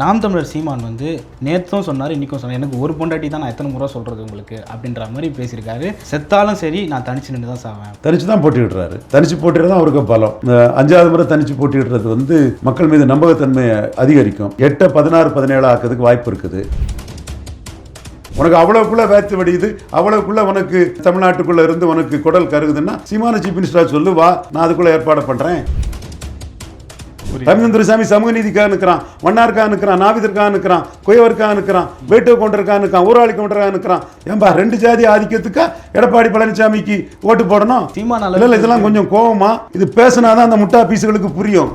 நாம் தமிழர் சீமான் வந்து நேற்றும் சொன்னார் இன்றைக்கும் சொன்னார். எனக்கு ஒரு பொண்டாட்டி தான் நான் எத்தனை முறை சொல்கிறது உங்களுக்கு? அப்படின்ற மாதிரி பேசியிருக்காரு. செத்தாலும் சரி நான் தனிச்சு நின்று தான் சாவேன். தனிச்சு தான் போட்டிடுறாரு தனிச்சு போட்டிடுறது தான் அவருக்கு பலம். அஞ்சாவது முறை தனிச்சு போட்டிடுறது வந்து மக்கள் மீது நம்பகத்தன்மையை அதிகரிக்கும். எட்டை பதினாறு பதினேழு ஆக்கிறதுக்கு வாய்ப்பு இருக்குது. உனக்கு அவ்வளவுக்குள்ள வேத்து வடியுது. அவ்வளவுக்குள்ள உனக்கு தமிழ்நாட்டுக்குள்ள இருந்து உனக்கு குடல் கருகுதுன்னா சீமான சீஃப் மினிஸ்டர் சொல்லு வா. நான் அதுக்குள்ள ஏற்பாடு பண்ணுறேன் ரவீந்திரசாமி சமூக நீதிக்காக நிற்கிறான் வண்ணாருக்காக நிற்கிறான் நாவிதற்காக நிற்கிறான் குயவருக்காக நிற்கிறான் வேட்டுவ கொண்டருக்காக நிற்கிறான் ஊராளி கொண்டருக்காக நிற்கிறான் ஏன்பா ரெண்டு ஜாதி ஆதிக்கத்துக்கா எடப்பாடி பழனிசாமிக்கு ஓட்டு போடணும்? இல்ல இதெல்லாம் கொஞ்சம் கோவமா இது பேசினாதான் அந்த முட்டா பீஸுகளுக்கு புரியும்.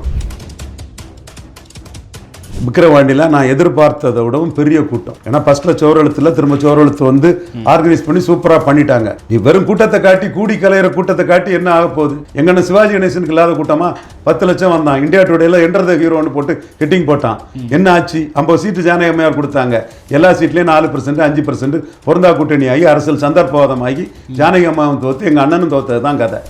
விக்கிரவாண்டியில் நான் எதிர்பார்த்ததை விடவும் பெரிய கூட்டம். ஏன்னா ஃபர்ஸ்ட்ல சோரெழுத்துல திரும்ப சோரெழுத்து வந்து ஆர்கனைஸ் பண்ணி சூப்பரா பண்ணிட்டாங்க. நீ வெறும் கூட்டத்தை காட்டி கூடி கலையிற கூட்டத்தை காட்டி என்ன ஆக போகுது? எங்கன்னு சிவாஜி கணேசனுக்கு இல்லாத கூட்டமா? பத்து லட்சம் வந்தான். இந்தியா டுடேல என்டர் ஹீரோன்னு போட்டு ஹிட்டிங் போட்டான். என்ன ஆச்சு? ஐம்பது சீட்டு ஜானகி அம்மையார் கொடுத்தாங்க. எல்லா சீட்லயும் நாலு பர்சன்ட் அஞ்சு பர்சன்ட் பொருந்தா கூட்டணி ஆகி அரசியல் சந்தர்ப்பவாதமாகி ஜானகி அம்மாவும் தோத்து எங்க அண்ணனும் தோத்தது தான் கதை.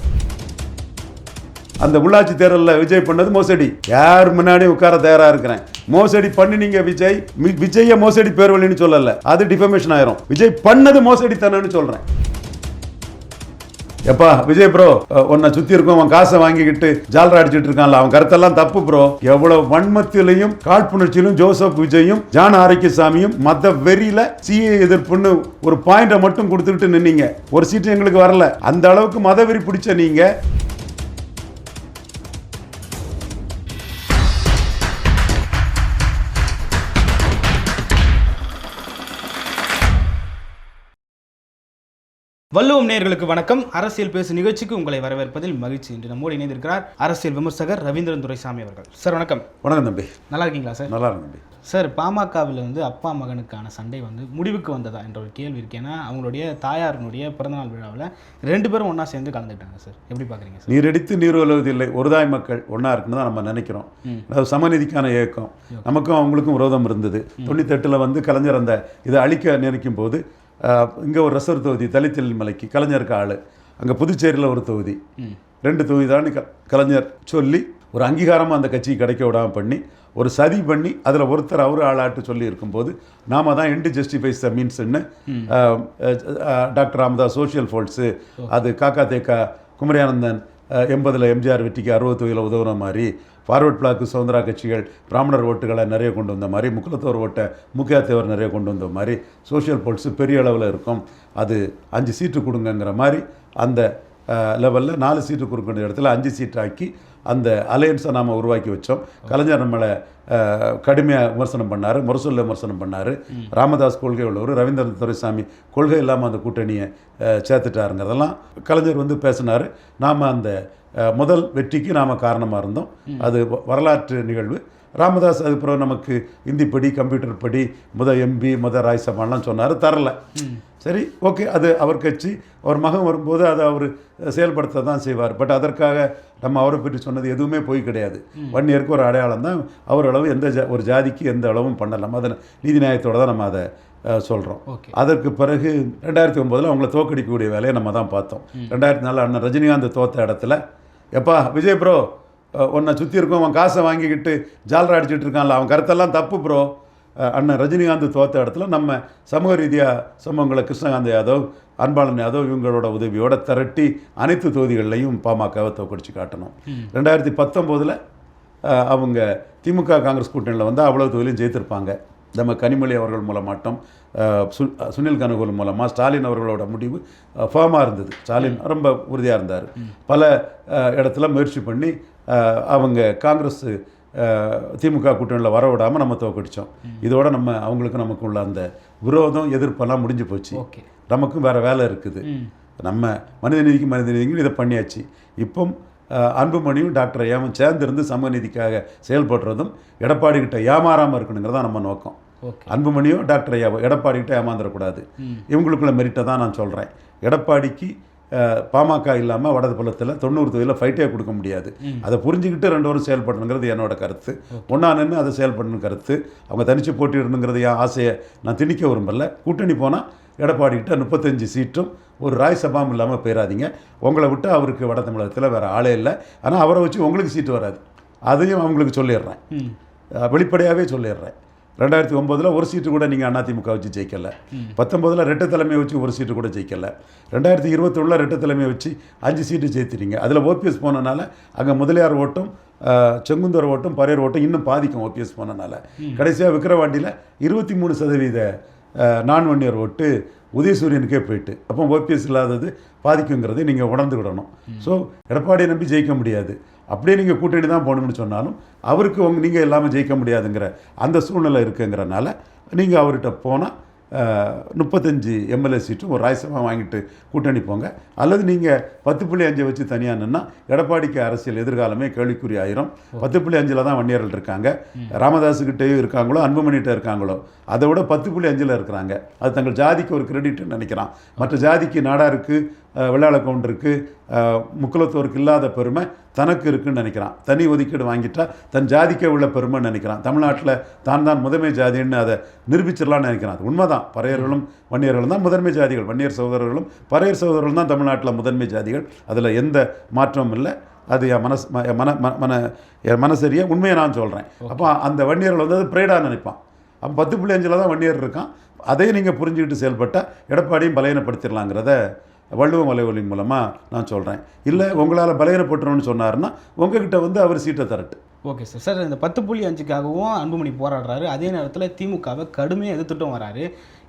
அந்த உள்ளாட்சி தேர்தலில் விஜய் பண்ணது மோசடி. யார் முன்னாடி உட்கார தயாரா இருக்கிறேன்? மோசடி பண்ணினீங்க விஜய் மி- விஜய மோசடி பேர் வழின்னு சொல்லல. அது டிஃபமேஷன் ஆயிரும். விஜய் பண்ணது மோசடி தானேன்னு சொல்றேன். எப்பா விஜய் ப்ரோ உன்னை சுத்தி இருக்கும் அவன் காசை வாங்கிக்கிட்டு ஜாலரா அடிச்சிட்டு இருக்கான்ல அவன் கருத்தெல்லாம் தப்பு ப்ரோ எவ்வளவு வன்மத்திலையும் காழ்ப்புணர்ச்சியிலும் ஜோசப் விஜயும் ஜான் ஆரோக்கியசாமியும் மத வெறியில சிஏ எதிர்ப்புன்னு ஒரு பாயிண்டை மட்டும் கொடுத்துக்கிட்டு நின்னீங்க. ஒரு சீட்டு எங்களுக்கு வரல. அந்த அளவுக்கு மதவெறி பிடிச்ச நீங்க. வள்ளுவம் நேயர்களுக்கு வணக்கம். அரசியல் பேசு நிகழ்ச்சிக்கு உங்களை வரவேற்பதில் மகிழ்ச்சி இன்று நம்மோடு இணைந்திருக்கிறார் அரசியல் விமர்சகர் ரவீந்திரன் துரைசாமி அவர்கள். சார் வணக்கம். வணக்கம் தம்பி. நல்லா இருக்கீங்களா சார்? நல்லா இருக்கு தம்பி. சார் பாமகவில் வந்து அப்பா மகனுக்கான சண்டை வந்து முடிவுக்கு வந்ததா என்ற ஒரு கேள்வி இருக்கு. ஏன்னா அவங்களுடைய தாயாரினுடைய பிறந்தநாள் விழாவில் ரெண்டு பேரும் ஒன்றா சேர்ந்து கலந்துக்கிட்டாங்க சார். எப்படி பார்க்குறீங்க சார்? நீரடித்து நீர் உலவதில்லை ஒருதாய் மக்கள் ஒன்றா இருக்குன்னு தான் நம்ம நினைக்கிறோம். அதாவது சமநீதிக்கான இயக்கம் நமக்கும் அவங்களுக்கும் விரோதம் இருந்தது. தொண்ணூத்தெட்டில் வந்து கலைஞர் அந்த இதை அழிக்க நினைக்கும் போது இங்கே ஒரு ரிசர்வ் தொகுதி தலித்தில் மலைக்கு கலைஞருக்கு ஆள். அங்கே புதுச்சேரியில் ஒரு தொகுதி. ரெண்டு தொகுதி தான் க கலைஞர் சொல்லி ஒரு அங்கீகாரமாக அந்த கட்சிக்கு கிடைக்க விடாமல் பண்ணி ஒரு சதி பண்ணி அதில் ஒருத்தர் அவர் ஆளாட்டு சொல்லி இருக்கும்போது நாம தான் எண்டு ஜஸ்டிஃபைஸ் த மீன்ஸ்ன்னு டாக்டர் ராமதாஸ் சோஷியல் ஃபோல்ட்ஸு அது காக்கா தேக்கா குமரியானந்தன் எண்பதில் எம்ஜிஆர் வெற்றிக்கு அறுபத்தொகையில் உதவுன மாதிரி ஃபார்வர்ட் பிளாக்கு சுதந்திரா கட்சிகள் பிராமணர் ஓட்டுகளை நிறைய கொண்டு வந்த மாதிரி முக்குலத்தோர் ஓட்டை முக்கியத்தேவர் நிறைய கொண்டு வந்த மாதிரி சோஷியல் போல்ஸு பெரிய அளவில் இருக்கும். அது அஞ்சு சீட்டு கொடுங்கங்கிற மாதிரி அந்த லெவலில் நாலு சீட்டு கொடுக்கிற இடத்துல அஞ்சு சீட்டு ஆக்கி அந்த அலையன்ஸை நாம் உருவாக்கி வச்சோம். கலைஞர் நம்மளை கடுமையாக விமர்சனம் பண்ணார் முரசொல்ல விமர்சனம் பண்ணார். ராமதாஸ் கொள்கை உள்ளவர் ரவீந்திரன் துரைசாமி கொள்கை இல்லாமல் அந்த கூட்டணியை சேர்த்துட்டாருங்கிறதெல்லாம் கலைஞர் வந்து பேசினார். நாம் அந்த முதல் வெற்றிக்கு நாம் காரணமாக இருந்தோம். அது வரலாற்று நிகழ்வு. ராமதாஸ் அது பிறகு நமக்கு இந்தி படி கம்ப்யூட்டர் படி முத எம்பி முத ராஜ்சபாலாம் சொன்னார். தரல. சரி ஓகே அது அவர் கட்சி. அவர் மகன் வரும்போது அதை அவர் செயல்படுத்த தான் செய்வார். பட் அதற்காக நம்ம அவரை பற்றி சொன்னது எதுவுமே பொய் கிடையாது. ஒன் இயருக்கு ஒரு அடையாளம் தான். அவர் அளவு எந்த ஜா ஒரு ஜாதிக்கு எந்த அளவும் பண்ணலாம் அதை நீதி நியாயத்தோட தான் நம்ம அதை சொல்கிறோம் அதற்கு பிறகு ரெண்டாயிரத்தி ஒன்பதில் அவங்கள தோக்கடிக்கக்கூடிய வேலையை நம்ம தான் பார்த்தோம். ரெண்டாயிரத்தி நாலு அண்ணன் ரஜினிகாந்த் தோத்த இடத்துல எப்பா விஜய் ப்ரோ உன்னை சுற்றி இருக்கும் அவன் காசை வாங்கிக்கிட்டு ஜாலரா அடிச்சிட்டு இருக்கான்ல அவன் கருத்தெல்லாம் தப்பு ப்ரோ அண்ணன் ரஜினிகாந்த் தோத்த இடத்துல நம்ம சமூக ரீதியாக சமூகங்களை கிருஷ்ணகாந்த் யாதவ் அன்பாளன் யாதவ் இவங்களோட உதவியோட திரட்டி அனைத்து தொகுதிகள்லையும் பாமகவை தோக்கடிச்சு காட்டணும். ரெண்டாயிரத்தி பத்தொம்போதில் அவங்க திமுக காங்கிரஸ் கூட்டணியில் வந்து அவ்வளவு தொகுதியிலும் ஜெயித்திருப்பாங்க. நம்ம கனிமொழி அவர்கள் மூலமாட்டம் சு- சுனில் கனகோல் மூலமாக ஸ்டாலின் அவர்களோட முடிவு ஃபேமாக இருந்தது. ஸ்டாலின் ரொம்ப உறுதியாக இருந்தார். பல இடத்துல முயற்சி பண்ணி அவங்க காங்கிரஸ் திமுக கூட்டணியில் வர விடாமல் நம்ம தோக்கடிச்சோம். இதோட நம்ம அவங்களுக்கு நமக்கு உள்ள அந்த விரோதம் எதிர்ப்பெல்லாம் முடிஞ்சு போச்சு. நமக்கும் வேறு வேலை இருக்குது. நம்ம மனித நீதிக்கு மனித நீதிக்கு இதை பண்ணியாச்சு. இப்போ அன்புமணியும் டாக்டர் ஐயாவும் சேர்ந்திருந்து சமூக நீதிக்காக செயல்படுறதும் எடப்பாடி கிட்ட ஏமாறாமல் இருக்கணுங்கிறது தான் நம்ம நோக்கம். ஓகே. அன்புமணியோ டாக்டர் ஐயாவோ எடப்பாடி கிட்ட ஏமாந்துடக்கூடாது இவங்களுக்குள்ள மெரிட்டை தான் நான் சொல்கிறேன் எடப்பாடிக்கு பாமக இல்லாமல் வடது புலத்தில் தொண்ணூறு தொகுதியில் ஃபைட்டே கொடுக்க முடியாது. அதை புரிஞ்சுக்கிட்டு ரெண்டு பேரும் செயல்படணுங்கிறது என்னோட கருத்து. ஒன்றா நின்று அதை செயல்படணும் கருத்து. அவங்க தனிச்சு போட்டியிடணுங்கிறது என் ஆசையை நான் திணிக்க விரும்பல. கூட்டணி போனால் எடப்பாடி கிட்ட முப்பத்தஞ்சு சீட்டும் ஒரு ராஜ்சபாவும் இல்லாமல் போயிடாதீங்க உங்களை விட்டு அவருக்கு வட தமிழகத்தில் வேறு ஆளே இல்லை. ஆனால் அவரை வச்சு உங்களுக்கு சீட்டு வராது. அதையும் அவங்களுக்கு சொல்லிடுறேன். வெளிப்படையாகவே சொல்லிடுறேன். ரெண்டாயிரத்தி ஒம்போதில் ஒரு சீட்டு கூட நீங்கள் அதிமுக வச்சு ஜெயிக்கல. பத்தொம்போதில் ரெட்டை தலைமையை வச்சு ஒரு சீட்டு கூட ஜெயிக்கல. ரெண்டாயிரத்தி இருபத்தொன்னில் ரெட்டை தலைமையை வச்சு அஞ்சு சீட்டு ஜெயித்திட்டீங்க. அதில் ஓபிஎஸ் போனனால அங்கே முதலியார் ஓட்டும் செங்குந்தர் ஓட்டும் பரையர் ஓட்டும் இன்னும் பாதிக்கும் ஓபிஎஸ் போனனால. கடைசியாக விக்கிரவாண்டியில் இருபத்தி மூணு சதவீத நான் ஒன்னியர் ஓட்டு உதயசூரியனுக்கே போயிட்டு. அப்போ ஓபிஎஸ் இல்லாதது பாதிக்குங்கிறதை நீங்கள் உணர்ந்துக்கிடணும் ஸோ எடப்பாடியை நம்பி ஜெயிக்க முடியாது. அப்படியே நீங்கள் கூட்டணி தான் போகணும்னு சொன்னாலும் அவருக்கு உங்க நீங்கள் இல்லாமல் ஜெயிக்க முடியாதுங்கிற அந்த சூழ்நிலை இருக்குங்கிறனால நீங்கள் அவர்கிட்ட போனால் முப்பத்தஞ்சு எம்எல்ஏ சீட்டும் ஒரு ராஜ்யசபா வாங்கிட்டு கூட்டணி போங்க. அல்லது நீங்கள் பத்து புள்ளி அஞ்சை வச்சு தனியாக நின்னா எடப்பாடிக்கு அரசியல் எதிர்காலமே கேள்விக்குறி ஆயிரும். பத்து புள்ளி அஞ்சில் தான் வன்னியர்கள் இருக்காங்க. ராமதாஸுக்கிட்டேயும் இருக்காங்களோ அன்புமணிகிட்ட இருக்காங்களோ அதை விட பத்து புள்ளி அஞ்சில் இருக்கிறாங்க. அது தங்கள் ஜாதிக்கு ஒரு கிரெடிட்னு நினைக்கிறான் மற்ற ஜாதிக்கு நாடாருக்கு வெள்ளாள கவுண்டருக்கு முக்குலத்தோருக்கு இல்லாத பெருமை தனக்கு இருக்குன்னு நினைக்கிறான். தனி ஒதுக்கீடு வாங்கிட்டா தன் ஜாதிக்கே உள்ள பெருமைன்னு நினைக்கிறான். தமிழ்நாட்டில் தான் தான் முதன்மை ஜாதின்னு அதை நிரூபிச்சிடலாம்னு நினைக்கிறான். அது உண்மைதான். பறையர்களும் வன்னியர்களும் தான் முதன்மை ஜாதிகள். வன்னியர் சகோதரர்களும் பறையர் சகோதரர்களும் தான் தமிழ்நாட்டில் முதன்மை ஜாதிகள். அதில் எந்த மாற்றமும் இல்லை. அது என் மனசு மன மன என் மனசரியா உண்மையை நான் சொல்கிறேன் அப்போ அந்த வன்னியர்கள் வந்து அது ப்ரைடாக நினைப்பான். அப்போ பத்து புள்ளி அஞ்சில் தான் வன்னியர் இருக்கான். அதையும் நீங்கள் புரிஞ்சுக்கிட்டு செயல்பட்டால் எடப்பாடியும் பலையனப்படுத்திடலாங்கிறத வள்ளுவ மலைவலி மூலமாக நான் சொல்கிறேன் இல்லை உங்களால் பலையனப்பட்டுறோம்னு சொன்னாருன்னா உங்ககிட்ட வந்து அவர் சீட்டை தரட்டு. ஓகே சார் சார் இந்த பத்து புள்ளி அஞ்சுக்காகவும் அன்புமணி போராடுறாரு. அதே நேரத்தில் திமுகவை கடுமையாக எதிர்த்துட்டும் வராரு.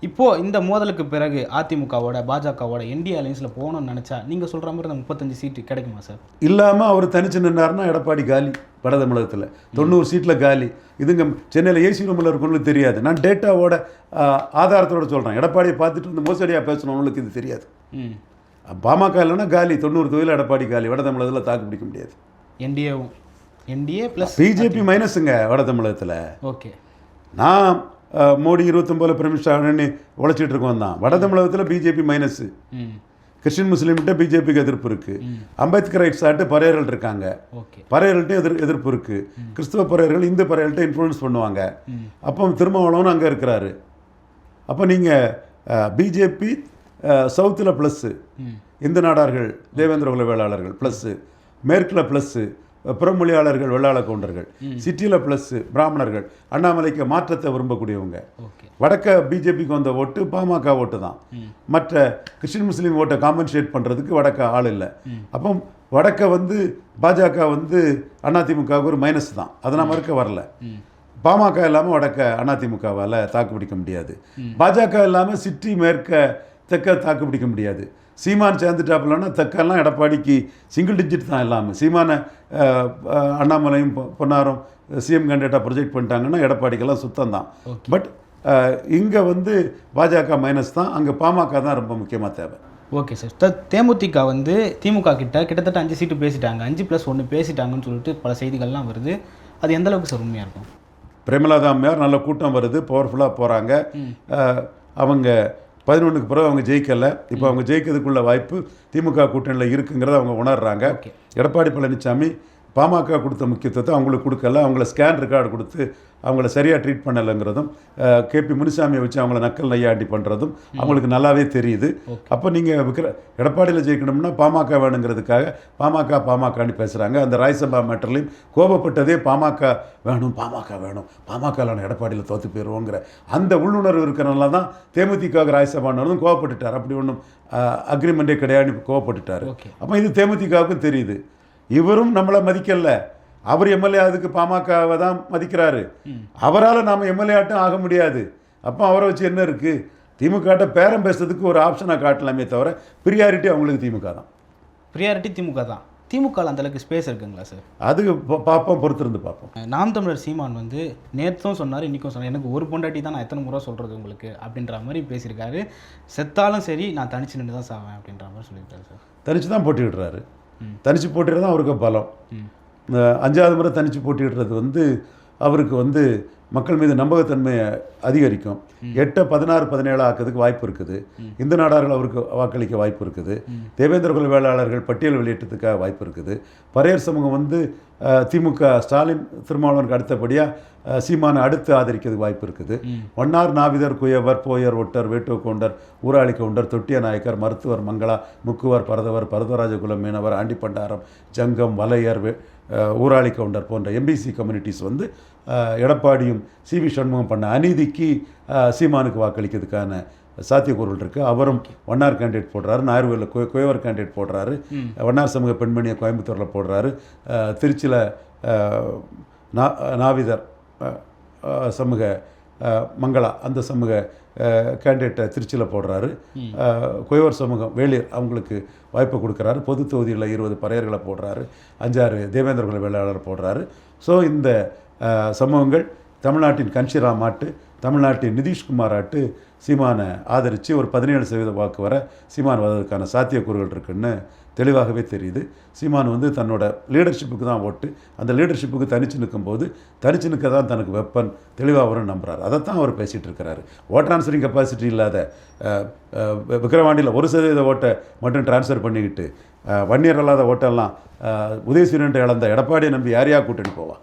இப்போது இந்த மோதலுக்கு பிறகு அதிமுகவோட பாஜகவோட என்டிஏ அலைன்ஸில் போகணும்னு நினச்சா நீங்கள் சொல்கிற மாதிரி அந்த முப்பத்தஞ்சு சீட்டு கிடைக்குமா சார் இல்லாமல் அவர் தனிச்சு நின்னாருன்னா எடப்பாடி காலி வட தமிழகத்தில். தொண்ணூறு சீட்டில் காலி. இதுங்க சென்னையில் ஏசி ரூமில் இருக்கவங்களுக்கு தெரியாது. நான் டேட்டாவோட ஆதாரத்தோட சொல்கிறேன் எடப்பாடியை பார்த்துட்டு வந்து மோசடியாக பேசணும்னு இது தெரியாது. ம். பாமக இல்லைன்னா காலி தொண்ணூறு தொழில் எடப்பாடி காலி வட தமிழகத்தில் தாக்கு பிடிக்க முடியாது. என்டிஏவும் என்டிஏ ப்ளஸ் பிஜேபி மைனஸுங்க வட தமிழகத்தில். ஓகே. நான் மோடி இருபத்தொம்போதில் பிரமிஷ்டான்னு உழைச்சிட்டு இருக்கோம் தான். வட தமிழகத்தில் பிஜேபி மைனஸு கிறிஸ்டின் முஸ்லீம்கிட்ட பிஜேபிக்கு எதிர்ப்பு இருக்குது அம்பேத்கர் ரைட்ஸ் ஆட்டு பறையர்கள் இருக்காங்க. ஓகே. பறையர்கள்ட்ட எதிர் எதிர்ப்பு இருக்குது கிறிஸ்தவ பறையர்கள் இந்து பறையர்கள்ட்ட இன்ஃப்ளூயன்ஸ் பண்ணுவாங்க. அப்போ திருமாவளவன் அங்கே இருக்கிறாரு. அப்போ நீங்கள் பிஜேபி சவுத்தில் ப்ளஸ்ஸு இந்து நாடார்கள் தேவேந்திர குல வேளாளர்கள் ப்ளஸ்ஸு மேற்கில் ப்ளஸ்ஸு புறமொழியாளர்கள் வெள்ளாள கவுண்டர்கள். சிட்டியில் ப்ளஸ்ஸு பிராமணர்கள். அண்ணாமலைக்கு மாற்றத்தை விரும்பக்கூடியவங்க. வடக்க பிஜேபிக்கு வந்த ஓட்டு பாமக ஓட்டு தான். மற்ற கிறிஸ்டின் முஸ்லீம் ஓட்டை காம்பன்சேட் பண்ணுறதுக்கு வடக்க ஆள் இல்லை. அப்போ வடக்க வந்து பாஜக வந்து அதிமுகவுக்கு ஒரு மைனஸ் தான். அதை நான் மறுக்க வரல. பாமக இல்லாமல் வடக்க அதிமுகவால் தாக்கு பிடிக்க முடியாது. பாஜக இல்லாமல் சிட்டி மேற்க தெற்க தாக்கு பிடிக்க முடியாது. சீமான் சேர்ந்துட்டாப்புலன்னா தெற்கெல்லாம் எடப்பாடிக்கு சிங்கிள் டிஜிட் தான் எல்லாமே. சீமானை அண்ணாமலையும் பொன்னாரும் சிஎம் கேண்டிடேட்டாக ப்ரொஜெக்ட் பண்ணிட்டாங்கன்னா எடப்பாடிக்கெல்லாம் சுத்தம் தான். பட் இங்கே வந்து பாஜக மைனஸ் தான். அங்கே பாமக தான் ரொம்ப முக்கியமாக தேவை. Okay sir. த தேமுதிக வந்து திமுக கிட்ட கிட்டத்தட்ட அஞ்சு சீட்டு பேசிட்டாங்க. அஞ்சு ப்ளஸ் ஒன்று பேசிட்டாங்கன்னு சொல்லிட்டு பல செய்திகள்லாம் வருது. அது எந்த அளவுக்கு சார் உண்மையாக இருக்கும்? பிரேமலதா அம்மையார் நல்ல கூட்டம் வருது. பவர்ஃபுல்லாக போகிறாங்க அவங்க பதினொன்றுக்கு பிறகு அவங்க ஜெயிக்கலை. இப்போ அவங்க ஜெயிக்கிறதுக்குள்ள வாய்ப்பு திமுக கூட்டணியில் இருக்குங்கிறத அவங்க உணர்றாங்க. எடப்பாடி பழனிசாமி பாமக கொடுத்த முக்கியத்துவத்தை அவங்களுக்கு கொடுக்கல. அவங்கள ஸ்கேன் ரெக்கார்டு கொடுத்து அவங்கள சரியாக ட்ரீட் பண்ணலைங்கிறதும் கேபி முனுசாமியை வச்சு அவங்கள நக்கல் நையாண்டி பண்ணுறதும் அவங்களுக்கு நல்லாவே தெரியுது. அப்போ நீங்கள் விக்கிர எடப்பாடியில் ஜெயிக்கணும்னா பாமக வேணுங்கிறதுக்காக பாமக பாமகன்னு பேசுகிறாங்க அந்த ராஜ்யசபா மேட்டர்லையும் கோபப்பட்டதே பாமக வேணும் பாமக வேணும். பாமக நான் எடப்பாடியில் தோற்று போயிடுவோங்கிற அந்த உள்ளுணர்வு இருக்கிறனால தான் தேமுதிக ராஜ்யசபான்னு கோவப்பட்டுட்டார். அப்படி ஒன்றும் அக்ரிமெண்ட்டே கிடையாதுன்னு கோவப்பட்டுட்டார். ஓகே. அப்போ இது தேமுதிகவுக்கும் தெரியுது. இவரும் நம்மளை மதிக்கல. அவர் எம்எல்ஏ அதுக்கு பாமகவை தான் மதிக்கிறாரு. அவரால் நாம் எம்எல்ஏ ஆட்டும் ஆக முடியாது. அப்போ அவரை வச்சு என்ன இருக்குது திமுகட்ட பேரம் பேசுறதுக்கு ஒரு ஆப்ஷனை காட்டலாமே தவிர ப்ரியாரிட்டி அவங்களுக்கு திமுக தான். ப்ரியாரிட்டி திமுக தான். திமுகவில் அந்த அளவுக்கு ஸ்பேஸ் இருக்குங்களா சார் அது பார்ப்போம் பொறுத்திருந்து பார்ப்போம் நாம் தமிழர் சீமான் வந்து நேற்றும் சொன்னார் இன்றைக்கும் சொன்னார். எனக்கு ஒரு பொண்டாட்டி தான் நான் எத்தனை முறை சொல்கிறது உங்களுக்கு? அப்படின்ற மாதிரி பேசியிருக்காரு. செத்தாலும் சரி நான் தனிச்சு நின்று தான் சாவேன் அப்படின்ற மாதிரி சொல்லியிருக்காரு சார் தனிச்சு தான் போட்டிடுறாரு தனிச்சு போட்டிடுறது அவருக்கு பலம். அஞ்சாவது முறை தனிச்சு போட்டிடுறது வந்து அவருக்கு வந்து மக்கள் மீது நம்பகத்தன்மையை அதிகரிக்கும். எட்டை பதினாறு பதினேழு ஆக்கிறதுக்கு வாய்ப்பு இருக்குது. இந்து நாடார்கள் அவருக்கு வாக்களிக்க வாய்ப்பு இருக்குது. தேவேந்திர குல வேளாளர்கள் பட்டியல் வெளியிட்டதுக்காக வாய்ப்பு இருக்குது. பரையர் சமூகம் வந்து திமுக ஸ்டாலின் திருமாவளவனுக்கு அடுத்தபடியாக சீமானை அடுத்து ஆதரிக்கிறதுக்கு வாய்ப்பு இருக்குது. வண்ணார் நாவிதர் குயவர் போயர் ஒட்டர் வேட்டுவ கவுண்டர் ஊராளி கவுண்டர் தொட்டிய நாயக்கர் மருத்துவர் மங்களா முக்குவர் பரதவர் பரதராஜ குலம் மீனவர் ஆண்டிப்பண்டாரம் ஜங்கம் வலையர் ஊராளி கவுண்டர் போன்ற எம்பிசி கம்யூனிட்டிஸ் வந்து எடப்பாடியும் சி வி சண்முகம் பண்ண அநீதிக்கு சீமானுக்கு வாக்களிக்கிறதுக்கான சாத்தியக்கூறுகள் இருக்குது அவரும் வண்ணார் கேண்டிடேட் போடுறாரு. நாகர்கோவிலில் குய குயவர் கேண்டிடேட் போடுறாரு. வண்ணார் சமூக பெண்மணியை கோயம்புத்தூரில் போடுறாரு. திருச்சியில் நாவிதர் சமூக மங்களா அந்த சமூக கேண்டிடேட்டை திருச்சியில் போடுறாரு. குயவர் சமூகம் வேளிர் அவங்களுக்கு வாய்ப்பு கொடுக்குறாரு. பொது தொகுதியில் இருபது பறையர்களை போடுறாரு. அஞ்சாறு தேவேந்திர குல வேளாளர் போடுறாரு. ஸோ இந்த சமூகங்கள் தமிழ்நாட்டின் கன்ஷிரா மாட்டு தமிழ்நாட்டின் நிதிஷ்குமார் ஆட்டு சீமானை ஆதரித்து ஒரு பதினேழு சதவீத வாக்கு வர சீமான் வர்றதுக்கான சாத்தியக்கூறுகள் இருக்குன்னு தெளிவாகவே தெரியுது. சீமான் வந்து தன்னோட லீடர்ஷிப்புக்கு தான் ஓட்டு. அந்த லீடர்ஷிப்புக்கு தனிச்சு நிற்கும்போது தனிச்சு நிற்க தான் தனக்கு வெப்பன் தெளிவாக வரும்னு நம்புறாரு. அதைத்தான் அவர் பேசிகிட்டு இருக்கிறாரு ஓட் ட்ரான்ஸ்ஃபரிங் கெப்பாசிட்டி இல்லாத விக்ரவாண்டியில் ஒரு சதவீத ஓட்டை மட்டும் ட்ரான்ஸ்ஃபர் பண்ணிக்கிட்டு வன்னியர் அல்லாத ஓட்டெல்லாம் அஹ், இழந்த எடப்பாடியை நம்பி யார் யார் போவான்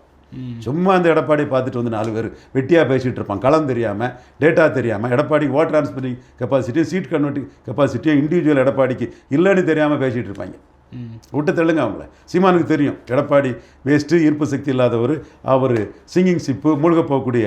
சும்மா அந்த எடப்பாடி பார்த்துட்டு வந்து நாலு பேர் வெட்டியாக பேசிகிட்டு இருப்பான். களம் தெரியாமல் டேட்டா தெரியாமல் Edappadi vote transferring capacity seat converting கெப்பாசிட்டியும் individual எடப்பாடிக்கு இல்லைன்னு தெரியாமல் பேசிகிட்டு இருப்பாங்க. விட்டு தள்ளுங்க அவங்கள. சீமானுக்கு தெரியும். எடப்பாடி வேஸ்ட்டு ஈர்ப்பு சக்தி இல்லாதவர். அவர் சிங்கிங் சிப்பு மூழ்க போகக்கூடிய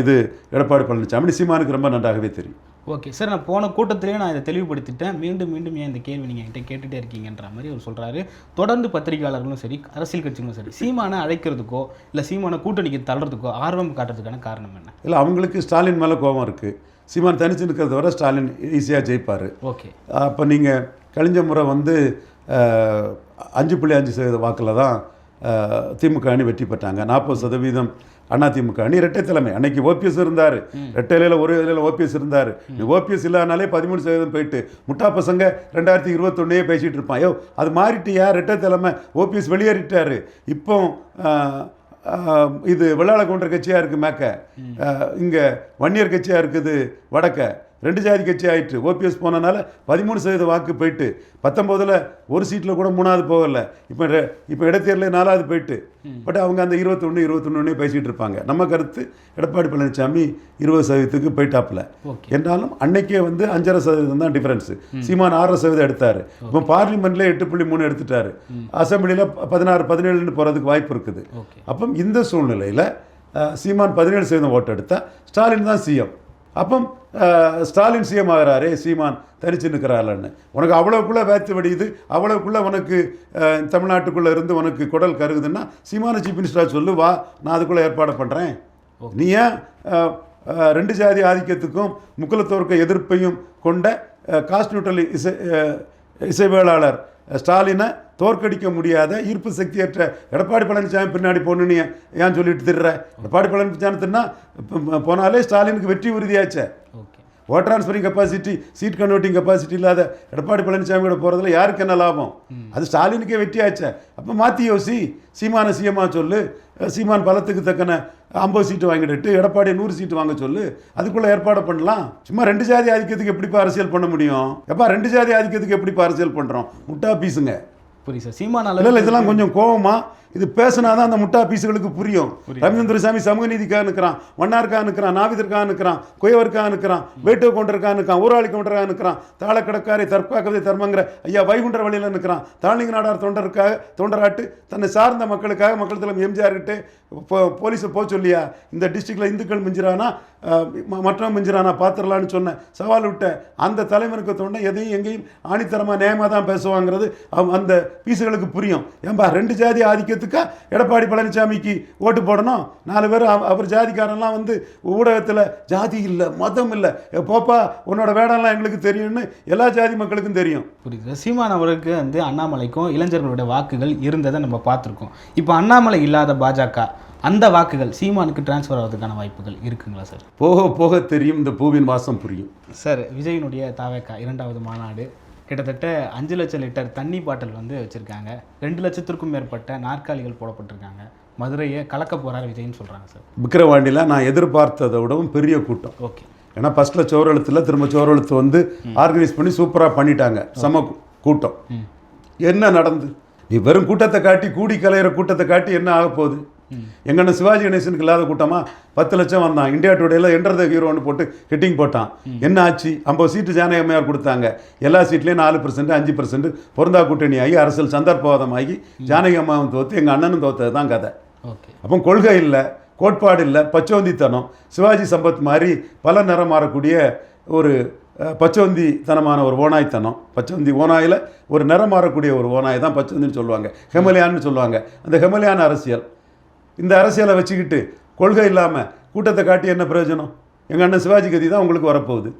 இது எடப்பாடி பழனிசாமி சீமானுக்கு ரொம்ப நன்றாகவே தெரியும். ஓகே சார் நான் போன கூட்டத்திலேயே நான் இதை தெளிவுபடுத்திட்டேன். மீண்டும் மீண்டும் ஏன் இந்த கேள்வி நீங்கள் என்கிட்ட கேட்டுகிட்டே இருக்கீங்கன்ற மாதிரி அவர் சொல்கிறாரு தொடர்ந்து பத்திரிகையாளர்களும் சரி அரசியல் கட்சிகளும் சரி சீமானை அழைக்கிறதுக்கோ இல்லை சீமானை கூட்டணிக்கு தள்ளுறதுக்கோ ஆர்வம் காட்டுறதுக்கான காரணம் என்ன? இல்லை அவங்களுக்கு ஸ்டாலின் மேலே கோபம் இருக்குது சீமான் தனிச்சு நிற்கிறத விட ஸ்டாலின் ஈஸியாக ஜெயிப்பார். ஓகே. அப்போ நீங்கள் கழிஞ்ச முறை வந்து அஞ்சு புள்ளி அஞ்சு சதவீத வாக்கில் தான் திமுக அணி வெற்றி பெற்றாங்க. நாற்பது சதவீதம் அதிமுக அணி இரட்டை தலைமை. அன்னைக்கு ஓபிஎஸ் இருந்தார். ரெட்டை இலையில ஒரு இலையில ஓபிஎஸ் இருந்தார். ஓபிஎஸ் இல்லாதனாலே பதிமூணு சதவீதம் போயிட்டு முட்டா பசங்க ரெண்டாயிரத்தி இருபத்தொன்னே பேசிகிட்டு இருப்பான். ஐயோ அது மாறிட்டியா? ரெட்டை தலைமை ஓபிஎஸ் வெளியேறிட்டாரு. இப்போ இது வெள்ளாள கவுண்டர் கட்சியாக இருக்குது மேக்க. இங்கே வன்னியர் கட்சியாக இருக்குது வடக்க. ரெண்டு ஜாதி கட்சி ஆயிட்டு ஓபிஎஸ் போனனால பதிமூணு சதவீத வாக்கு போயிட்டு பத்தொம்போதில் ஒரு சீட்டில் கூட மூணாவது போகல. இப்போ இப்போ இடைத்தேர்தலில் நாலாவது போயிட்டு. பட் அவங்க அந்த இருபத்தொன்று இருபத்தொன்னு பேசிகிட்டு இருப்பாங்க. நம்ம கருத்து எடப்பாடி பழனிசாமி இருபது சதவீதத்துக்கு போயிட்டாப்புல. என்றாலும் அன்னைக்கே வந்து அஞ்சரை சதவீதம் தான் டிஃபரன்ஸ் சீமான் ஆறரை சதவீதம் எடுத்தார். இப்போ பார்லிமெண்ட்ல எட்டு புள்ளி மூணு எடுத்துட்டாரு. அசம்பிளியில் பதினாறு பதினேழுன்னு போகிறதுக்கு வாய்ப்பு இருக்குது. அப்போ இந்த சூழ்நிலையில் சீமான் பதினேழு சதவீதம் ஓட்டு எடுத்தா ஸ்டாலின் தான் சிஎம் அப்போ ஸ்டாலின் சிஎம் ஆகிறாரே சீமான் தனிச்சு நிற்கிறாள்னு உனக்கு அவ்வளோக்குள்ளே வேத்து வெடியுது அவ்வளோக்குள்ளே உனக்கு தமிழ்நாட்டுக்குள்ளே இருந்து உனக்கு குடல் கருகுதுன்னா சீமான சீஃப் மினிஸ்டராக சொல்லு வா நான் அதுக்குள்ளே ஏற்பாடு பண்ணுறேன் நீ ஏன் ரெண்டு ஜாதி ஆதிக்கத்துக்கும் முக்குலத்தோர்க்க எதிர்ப்பையும் கொண்ட காஸ்ட் நியூட்ரல் இசை இசைவேளாளர் ஸ்டாலினை தோற்கடிக்க முடியாத ஈர்ப்பு சக்தியற்ற எடப்பாடி பழனிசாமி பின்னாடி போகணுன்னு ஏன் சொல்லிட்டு திடுற எடப்பாடி பழனிசாமி தின்னா போனாலே ஸ்டாலினுக்கு வெற்றி உறுதியாச்சே. Okay. Vote transferring capacity seat converting capacity இல்லாத எடப்பாடி பழனிசாமியோட போகிறதுல யாருக்கு என்ன லாபம்? அது ஸ்டாலினுக்கே வெற்றியாச்சே. அப்போ மாற்றி யோசி சீமான சிஎம்மா சொல்லு சீமான் பலத்துக்கு தக்கன ஐம்பது சீட்டு வாங்கிட்டு எடப்பாடி நூறு சீட்டு வாங்க சொல்லு அதுக்குள்ளே ஏற்பாடு பண்ணலாம். சும்மா ரெண்டு ஜாதி ஆதிக்கத்துக்கு எப்படிப்பா அரசியல் பண்ண முடியும்? எப்பா ரெண்டு ஜாதி ஆதிக்கத்துக்கு எப்படிப்பா அரசியல் பண்ணுறோம் முட்டா பீஸுங்க புரியுது சார். சீமான இல்லை இல்லை இதெல்லாம் கொஞ்சம் கோவமா இது பேசினாதான் அந்த முட்டா பீஸுகளுக்கு புரியும். ரவீந்திரசாமி சமூக நீதிக்காக நிற்கிறான் வண்ணாருக்காக நிற்கிறான் நாவிதற்காக நிற்கிறான் குயவருக்காக நிற்கிறான் வேட்டு கவுண்டருக்காக நிற்கிறான் ஊராளி கவுண்டருக்காக நிற்கிறான் தாளக்கடக்காரை தற்காக்கதை தர்மங்கிற ஐயா வைகுண்டர் வழியில் நிற்கிறான் தாழ்நிங்க நாடார் தொண்டருக்காக தொண்டராட்டு தன்னை சார்ந்த மக்களுக்காக மக்கள் தலைமை எம்ஜிஆர் கிட்ட போலீஸை போக சொல்லியா? இந்த டிஸ்ட்ரிக்டில் இந்துக்கள் மிஞ்சிரானா அஹ், ம- மற்றவன் மிஞ்சிரானா பார்த்துடலான்னு சொன்ன சவால் விட்ட அந்த தலைவனுக்கு தொண்டை எதையும் எங்கேயும் ஆணித்தரமாக நேயமாக தான் பேசுவாங்கிறது அவ- அந்த பீஸுகளுக்கு புரியும். ஏன்பா ரெண்டு ஜாதி ஆதிக்கத்துக்கா எடப்பாடி பழனிசாமிக்கு ஓட்டு போடணும். நாலு பேர் அவ- அவர் ஜாதிக்காரன்லாம் வந்து ஊடகத்தில் ஜாதி இல்லை மதம் இல்லை. போப்பா உன்னோட வேடம்லாம் எங்களுக்கு தெரியும்னு எல்லா ஜாதி மக்களுக்கும் தெரியும். புரியுது. சீமான் அவருக்கு வந்து அண்ணாமலைக்கும் இளைஞர்களுடைய வாக்குகள் இருந்ததை நம்ம பார்த்துருக்கோம். இப்போ அண்ணாமலை இல்லாத பாஜக அந்த வாக்குகள் சீமானுக்கு டிரான்ஸ்ஃபர் ஆகிறதுக்கான வாய்ப்புகள் இருக்குங்களா சார்? போக போக தெரியும். இந்த பூவின் வாசம் புரியும். சார் விஜயினுடைய தாவேக்கா இரண்டாவது மாநாடு கிட்டத்தட்ட அஞ்சு லட்சம் லிட்டர் தண்ணி பாட்டில் வந்து வச்சுருக்காங்க. ரெண்டு லட்சத்திற்கும் மேற்பட்ட நாற்காலிகள் போடப்பட்டிருக்காங்க. மதுரையை கலக்க போகிறார் விஜய்னு சொல்கிறாங்க சார். விக்கிரவாண்டியில் நான் எதிர்பார்த்ததை விடவும் பெரிய கூட்டம். ஓகே. ஏன்னா ஃபஸ்ட்டில் சோரெழுத்தில் திரும்ப சோரெழுத்து வந்து ஆர்கனைஸ் பண்ணி சூப்பராக பண்ணிட்டாங்க. செம கூட்டம். என்ன நடந்து? நீ வெறும் கூட்டத்தை காட்டி கூடி கலையிற கூட்டத்தை காட்டி என்ன ஆக போகுது எங்கன்னு சிவாஜி கணேசனுக்கு இல்லாத கூட்டமா பத்து லட்சம் வந்தான். இந்தியா டுடேல என்டர் த ஹீரோன்னு போட்டு ஹெட்டிங் போட்டான். என்ன ஆச்சு? ஐம்பது சீட்டு ஜானகி அம்மையார் கொடுத்தாங்க. எல்லா சீட்லேயும் நாலு பர்சன்ட் அஞ்சு பர்சன்ட் பொருந்தா கூட்டணி ஆகி அரசியல் சந்தர்ப்பவாதமாகி ஜானகி அம்மாவும் தோத்து எங்கள் அண்ணனும் தோத்தது தான் கதை. ஓகே. அப்போ கொள்கை இல்லை கோட்பாடு இல்லை பச்சோந்தித்தனம். சிவாஜி சம்பத் மாதிரி பல நிறம் மாறக்கூடிய ஒரு அஹ், பச்சோந்தித்தனமான ஒரு ஓனாய்த்தனம் பச்சோந்தி ஓனாயில் ஒரு நிறம் மாறக்கூடிய ஒரு ஓனாய் தான் பச்சோந்தின்னு சொல்லுவாங்க. ஹெமலியான்னு சொல்லுவாங்க. அந்த ஹெமலியான அரசியல். இந்த அரசியலை வச்சுக்கிட்டு கொள்கை இல்லாமல் கூட்டத்தை காட்டி என்ன பிரயோஜனம்? எங்கள் அண்ணன் சிவாஜி கதி தான் உங்களுக்கு வரப்போகுது.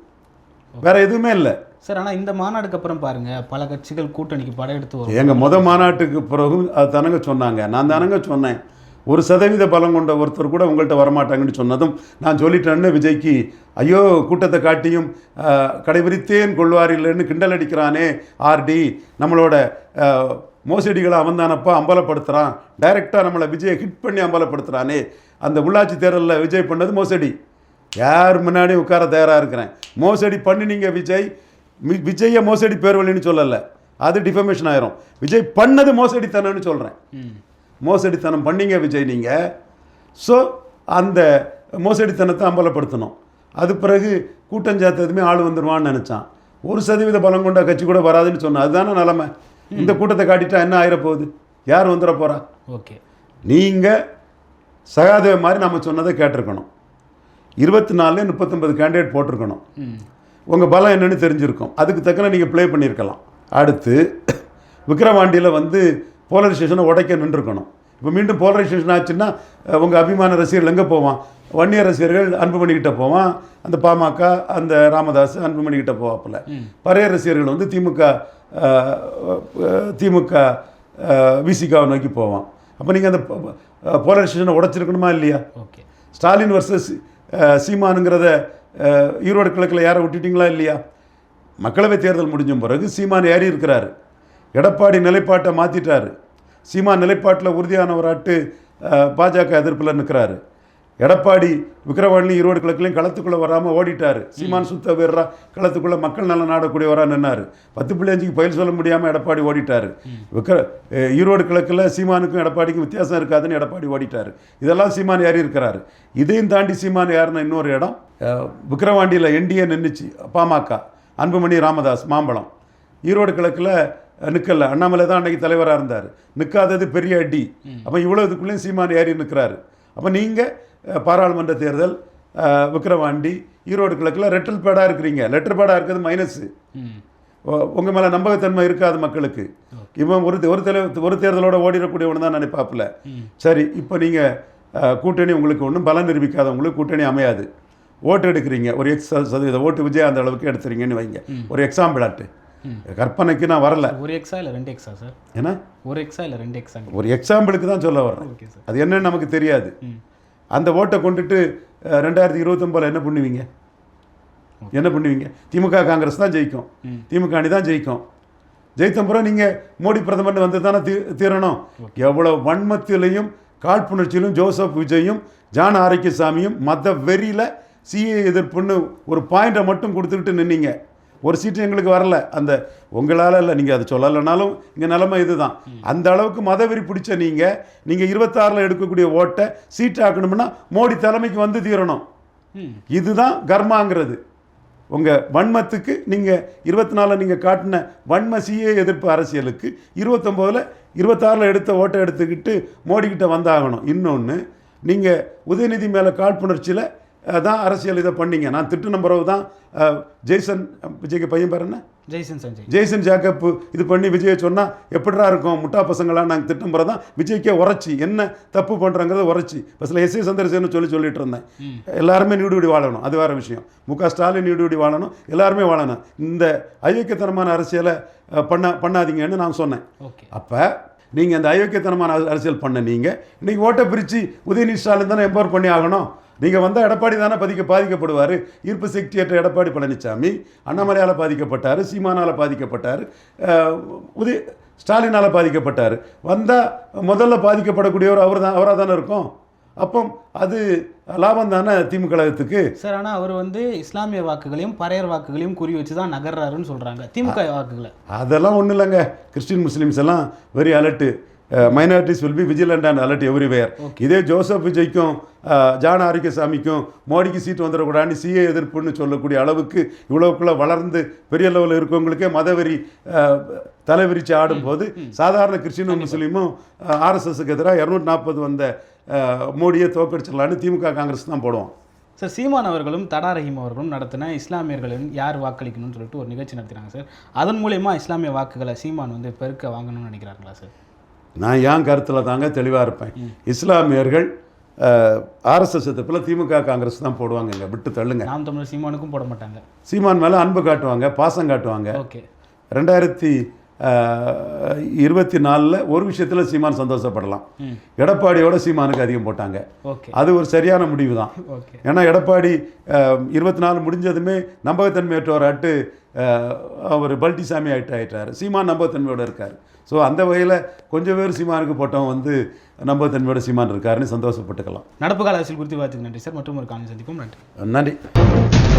வேற எதுவுமே இல்லை. சார் ஆனால் இந்த மாநாடுக்கு அப்புறம் பாருங்க பல கட்சிகள் கூட்டணிக்கு படையெடுத்து வரும் எங்கள் முத மாநாட்டுக்கு பிறகு அது தானங்க சொன்னாங்க. நான் தானங்க சொன்னேன். ஒரு சதவீத பலம் கொண்ட ஒருத்தர் கூட உங்கள்கிட்ட வரமாட்டாங்கன்னு சொன்னதும் நான் சொல்லிட்டேன்னு விஜய்க்கு ஐயோ கூட்டத்தை காட்டியும் கடைபிடித்தேன் கொள்வார் இல்லைன்னு கிண்டல் அடிக்கிறானே ஆர்டி நம்மளோட மோசடிகளை அவன் தானப்பா அம்பலப்படுத்துகிறான் டைரெக்டாக நம்மளை விஜயை ஹிட் பண்ணி அம்பலப்படுத்துகிறானே அந்த உள்ளாட்சி தேர்தலில் விஜய் பண்ணது மோசடி. யார் முன்னாடி உட்கார தயாராக இருக்கிறேன்? மோசடி பண்ணினீங்க விஜய். விஜயை மோசடி பேர்வழின்னு சொல்லலை. அது டிஃபமேஷன் ஆயிரும். விஜய் பண்ணது மோசடித்தனம்னு சொல்கிறேன் மோசடித்தனம் பண்ணீங்க விஜய் நீங்கள் ஸோ அந்த மோசடித்தனத்தை அம்பலப்படுத்தணும். அது பிறகு கூட்டம் சேர்த்ததுமே ஆள் வந்துடுவான்னு நினச்சான். ஒரு சதவீத பலம் கொண்ட கட்சி கூட வராதுன்னு சொன்னான் அதுதானே நிலமை? இந்த கூட்டத்தை காட்டிட்டா என்ன ஆயிரப்போகுது? யார் வந்துட போகிறா ஓகே. நீங்கள் சகாதேவ மாதிரி நம்ம சொன்னதை கேட்டிருக்கணும். இருபத்தி நாலுல முப்பத்தொன்பது கேண்டிடேட் போட்டிருக்கணும். உங்கள் பலம் என்னன்னு தெரிஞ்சிருக்கும். அதுக்கு தக்கன நீங்கள் ப்ளே பண்ணியிருக்கலாம். அடுத்து விக்ரவாண்டியில் வந்து போலரைசேஷனை உடைக்க நின்றுருக்கணும். இப்போ மீண்டும் போலரைசேஷன் ஆச்சுன்னா உங்கள் அபிமான ரசிகர்கள் எங்கே போவான்? வன்னியர் ரசிகர்கள் அன்புமணிக்கிட்ட போவான். அந்த பாமக அந்த ராமதாஸ் அன்புமணிக்கிட்ட போவாப்புல. பறைய ரசிகர்கள் வந்து திமுக திமுக விசிகாவை நோக்கி போவான். அப்போ நீங்கள் அந்த போலரைசேஷனை உடைச்சிருக்கணுமா இல்லையா? ஓகே. ஸ்டாலின் வர்சஸ் சீமானுங்கிறத ஈரோடு கிழக்கில் யாரை விட்டுட்டீங்களா இல்லையா? மக்களவைத் தேர்தல் முடிஞ்ச பிறகு சீமான் ஏறி இருக்கிறாரு. எடப்பாடி நிலைப்பாட்டை மாற்றிட்டாரு சீமான் நிலைப்பாட்டில் உறுதியானவராட்டு பாஜக எதிர்ப்பில் நிற்கிறாரு எடப்பாடி விக்கிரவாணி ஈரோடு கிழக்குலையும் களத்துக்குள்ளே வராமல் ஓடிட்டாரு. சீமான் சுத்த வீரரா களத்துக்குள்ளே மக்கள் நல நாடக்கூடியவரா நின்னாரு. பத்து புள்ளி அஞ்சுக்கு பயில் சொல்ல முடியாமல் எடப்பாடி ஓடிட்டாரு. விக்கிர ஈரோடு கிழக்கில் சீமானுக்கும் எடப்பாடிக்கும் வித்தியாசம் இருக்காதுன்னு எடப்பாடி ஓடிட்டாரு. இதெல்லாம் சீமான் ஏறி இருக்கிறாரு. இதையும் தாண்டி சீமான் ஏறின இன்னொரு இடம் விக்கிரவாண்டியில் என்டிஏ நின்றுச்சு பாமக அன்புமணி ராமதாஸ் மாம்பழம். ஈரோடு கிழக்கில் நிற்கல அண்ணாமலை தான் அன்னைக்கு தலைவராக இருந்தார். நிற்காதது பெரிய அடி. அப்போ இவ்வளோ இதுக்குள்ளேயும் சீமான் ஏறி நிற்கிறாரு அப்போ நீங்கள் பாராளுமன்ற தேர்தல் விக்கிரவாண்டி ஈரோடு கிழக்கில் ரெட்டல் பேடாக இருக்கிறீங்க. லெட்டர் பேடாக இருக்கிறது மைனஸு உங்கள் மேலே நம்பகத்தன்மை இருக்காது மக்களுக்கு. இவன் ஒரு ஒரு தலை ஒரு தேர்தலோட ஓடிடக்கூடியவனு தான் நினைப்பாப்புல. சரி இப்போ நீங்கள் கூட்டணி உங்களுக்கு ஒன்றும் பலன் நிரூபிக்காதவங்களுக்கு கூட்டணி அமையாது. ஓட்டு எடுக்கிறீங்க. ஒரு எக்ஸ் சதவீத ஓட்டு விஜய் அந்த அளவுக்கு எடுத்துறீங்கன்னு வைங்க. ஒரு எக்ஸாம்பிள் ஆட்டு. கற்பனைக்கு நான் வரல. ஒரு எக்ஸா இல்லை ரெண்டு எக்ஸா சார்? ஏன்னா ஒரு எக்ஸா இல்லை ரெண்டு எக்ஸா ஒரு எக்ஸாம்பிளுக்கு தான் சொல்ல சார். அது என்னன்னு நமக்கு தெரியாது. அந்த ஓட்டை கொண்டுட்டு ரெண்டாயிரத்தி இருபத்தொம்பதில் என்ன பண்ணுவீங்க? என்ன பண்ணுவீங்க? திமுக காங்கிரஸ் தான் ஜெயிக்கும். திமுக அணி தான் ஜெயிக்கும். ஜெயித்த பிறகு நீங்கள் மோடி பிரதமர் வந்து தானே தீ தீரணும். எவ்வளோ வன்மத்திலையும் காழ்ப்புணர்ச்சியிலும் ஜோசப் விஜயும் ஜான் ஆரோக்கியசாமியும் மத வெறியில் சிஏ எதிர்ப்புன்னு ஒரு பாயிண்டை மட்டும் கொடுத்துக்கிட்டு நின்னீங்க. ஒரு சீட்டு எங்களுக்கு வரல. அந்த உங்களால் இல்லை நீங்கள் அதை சொல்லலைனாலும் இங்கே நிலைமை இதுதான். அந்த அளவுக்கு மதவெறி பிடிச்ச நீங்கள் நீங்கள் இருபத்தாறில் எடுக்கக்கூடிய ஓட்டை சீட் ஆக்கணும்னா மோடி தலைமைக்கு வந்து தீரணும். இதுதான் கர்மாங்கிறது. உங்கள் வன்மத்துக்கு நீங்கள் இருபத்தி நாலில் நீங்கள் காட்டின வன்ம சிஏ எதிர்ப்பு அரசியலுக்கு இருபத்தொம்போதில் இருபத்தாறில் எடுத்த ஓட்டை எடுத்துக்கிட்டு மோடிக்கிட்ட வந்தாகணும். இன்னொன்று நீங்கள் உதயநிதி மேலே காழ்ப்புணர்ச்சியில் தான் அரசியல் இதை பண்ணீங்க. நான் திட்டு நம்புறவு தான் ஜெய்சன் விஜய்க்கு பையன் பேர் என்ன? ஜெய்சன் சஞ்சய். ஜெய்சன் ஜாக்கப் இது பண்ணி விஜயை சொன்னால் எப்படிடா இருக்கும்? முட்டா பசங்களா? நாங்கள் திட்டம்புற தான் விஜய்க்கே உரைச்சி. என்ன தப்பு பண்ணுறாங்கிறத உரைச்சி. பஸ்ஸில் எஸ் ஏ சந்திரசேன்னு சொல்லி சொல்லிட்டு இருந்தேன். எல்லாருமே நீடுபடி வாழணும். அது வேறு விஷயம். மு க ஸ்டாலின் நீடுபடி வாழணும். எல்லாருமே வாழணும். இந்த அயோக்கியத்தனமான அரசியலை பண்ண பண்ணாதீங்கன்னு நான் சொன்னேன். ஓகே. அப்போ நீங்கள் அந்த அயோக்கியத்தனமான அர- அரசியல் பண்ண நீங்கள் இன்னைக்கு ஓட்டை பிரித்து உதயநிதி ஸ்டாலின் தானே எம்பவர் பண்ணி ஆகணும்? நீங்கள் வந்தால் எடப்பாடி தானே பதிக்க பாதிக்கப்படுவார்? ஈர்ப்பு சக்தியற்ற எடப்பாடி பழனிசாமி அண்ணாமலையால் பாதிக்கப்பட்டார் சீமானால் பாதிக்கப்பட்டார் உதய ஸ்டாலினால் பாதிக்கப்பட்டார். வந்தால் முதல்ல பாதிக்கப்படக்கூடியவர் அவர் தான் அவராக தானே இருக்கும்? அப்போ அது லாபம் தானே திமுக கழகத்துக்கு சார் ஆனால் அவர் வந்து இஸ்லாமிய வாக்குகளையும் பறையர் வாக்குகளையும் குறி வச்சு தான் நகர்றாருன்னு சொல்கிறாங்க திமுக வாக்குகளை. அதெல்லாம் ஒன்றும் இல்லைங்க கிறிஸ்டின் முஸ்லீம்ஸ் எல்லாம் very alert minorities will be vigilant and alert everywhere இதே ஜோசப் விஜய்க்கும் அஹ், ஜான் ஆரோக்கியசாமிக்கும் மோடிக்கு சீட் வந்துடக்கூடாதுன்னு சிஏ எதிர்ப்புன்னு சொல்லக்கூடிய அளவுக்கு இவ்வளவுக்குள்ள வளர்ந்து பெரிய லெவலில் இருக்கவங்களுக்கே மதவெறி அஹ், தலைவிரிச்சு ஆடும்போது சாதாரண கிறிஸ்டினும் முஸ்லீமும் ஆர்எஸ்எஸ்க்கு எதிராக இரநூத்தி நாற்பது வந்த மோடியை தோக்கடிச்சிடலான்னு திமுக காங்கிரஸ் தான் போடுவோம். சார் சீமான் அவர்களும் தடா ரஹீம் அவர்களும் நடத்தின இஸ்லாமியர்களின் யார் வாக்களிக்கணும்னு சொல்லிட்டு ஒரு நிகழ்ச்சி நடத்தினாங்க சார். அதன் மூலயமா இஸ்லாமிய வாக்குகளை சீமான் வந்து பெருக்க வாங்கணும்னு நினைக்கிறாங்களா சார்? நான் என் கருத்தில் தாங்க தெளிவாக இருப்பேன்? இஸ்லாமியர்கள் ஆர்எஸ்எஸ் எதிர்ப்பில் திமுக காங்கிரஸ் தான் போடுவாங்க இங்க. விட்டு தள்ளுங்க. நாம் தமிழர் சீமானுக்கும் போட மாட்டாங்க. சீமான் மேலே அன்பு காட்டுவாங்க பாசம் காட்டுவாங்க. ஓகே. ரெண்டாயிரத்தி இருபத்தி நாலில் ஒரு விஷயத்தில் சீமான் சந்தோஷப்படலாம். எடப்பாடியோட சீமானுக்கு அதிகம் போட்டாங்க. ஓகே. அது ஒரு சரியான முடிவு தான். ஏன்னா எடப்பாடி இருபத்தி நாலு முடிஞ்சதுமே நம்பகத்தன்மையற்றவராட்டு அஹ், அவர் பல்டிசாமி ஆகிட்டு ஆயிட்டார் சீமான் நம்பகத்தன்மையோட இருக்கார். ஸோ அந்த வகையில் கொஞ்சம் பேர் சீமானுக்கு போட்டவன் வந்து நம்பகத்தன்மையோட சீமான் இருக்காருன்னு சந்தோஷப்பட்டுக்கலாம். நடப்பு கால அரசியல் குறித்து வார்த்தைக்கு நன்றி சார். மற்றும் ஒரு காணொலி சந்திப்போம். நன்றி. நன்றி.